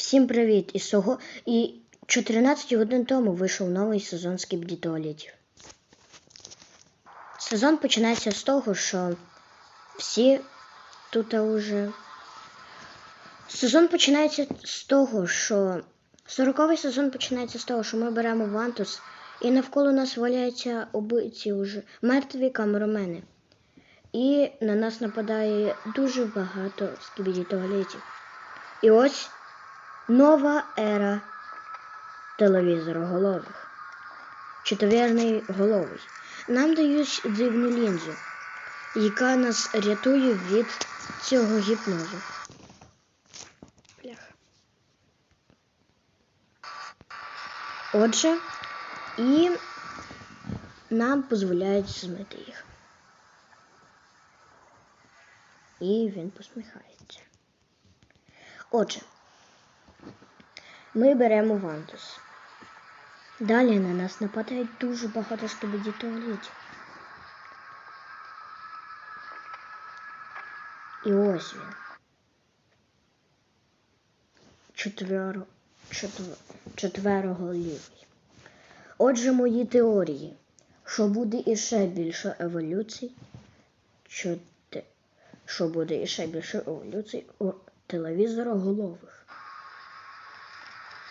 Всім привіт! І, сого... і 14 годин тому вийшов новий сезон Скібді туалетів. Сезон починається з того, що всі тут уже. Сезон починається з того, що 40-й сезон починається з того, що ми беремо Вантус, і навколо нас валяються убиті уже мертві камеромени. І на нас нападає дуже багато скібідітуалітів. І ось нова ера телевізороголових. Четвірний головий. Нам дають дивну лінзу, яка нас рятує від цього гіпнозу. Бляха. Отже, і нам дозволяють змити їх. І він посміхається. Отже, ми беремо вантус. Далі на нас нападають дуже багато скибіді туалетів. І ось він. Четверо, четвер, четвероголівий. Отже, мої теорії, що буде іще більше еволюцій, чоти, що буде іще більше еволюцій у телевізороголових.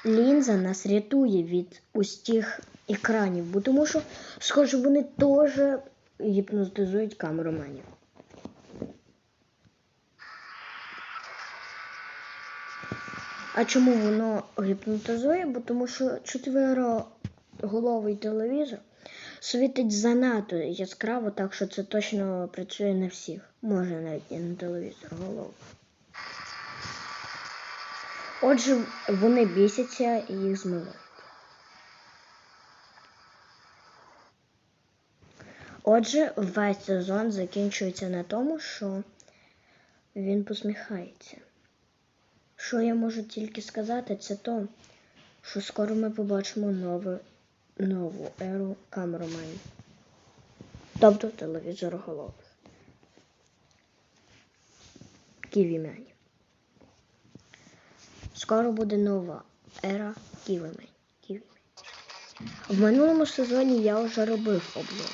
Лінза нас рятує від усіх екранів, бо тому що, схоже, вони теж гіпнотизують камероменів. А чому воно гіпнотизує? Бо тому що четвероголовий телевізор світить занадто яскраво, так що це точно працює на всіх. Може навіть і на телевізор голову. Отже, вони бісяться і їх змивають. Отже, весь сезон закінчується на тому, що він посміхається. Що я можу тільки сказати, це то, що скоро ми побачимо нову, нову еру камероменів. Тобто телевізороголових. Ківіменів. Скоро буде нова ера. Ківімен. В минулому сезоні я вже робив обзор.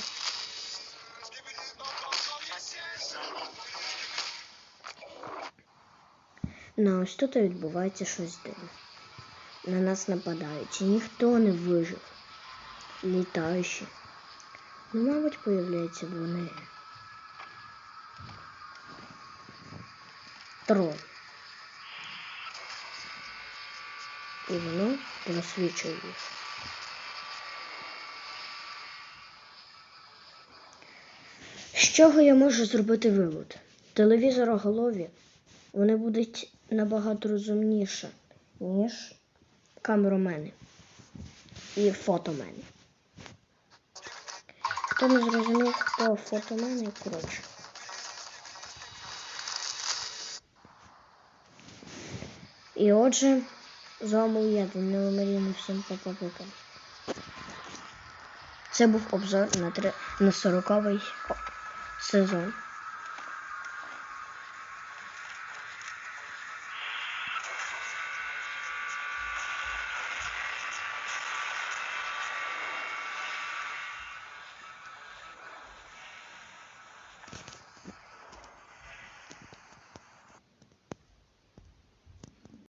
Ну, ось тут відбувається щось дивне. На нас нападають, і ніхто не вижив. Літаючі. Ну, мабуть, появляються вони. Троль. І воно просвічує їх. З чого я можу зробити вивод? Телевізороголові вони будуть набагато розумніше, ніж камеромени і фотомени. Хто не зрозумів, хто фотомени, коротше. І отже, з вами я, Неомерійний, всім пока-пока. Це був обзор на, три, на 40-й сезон.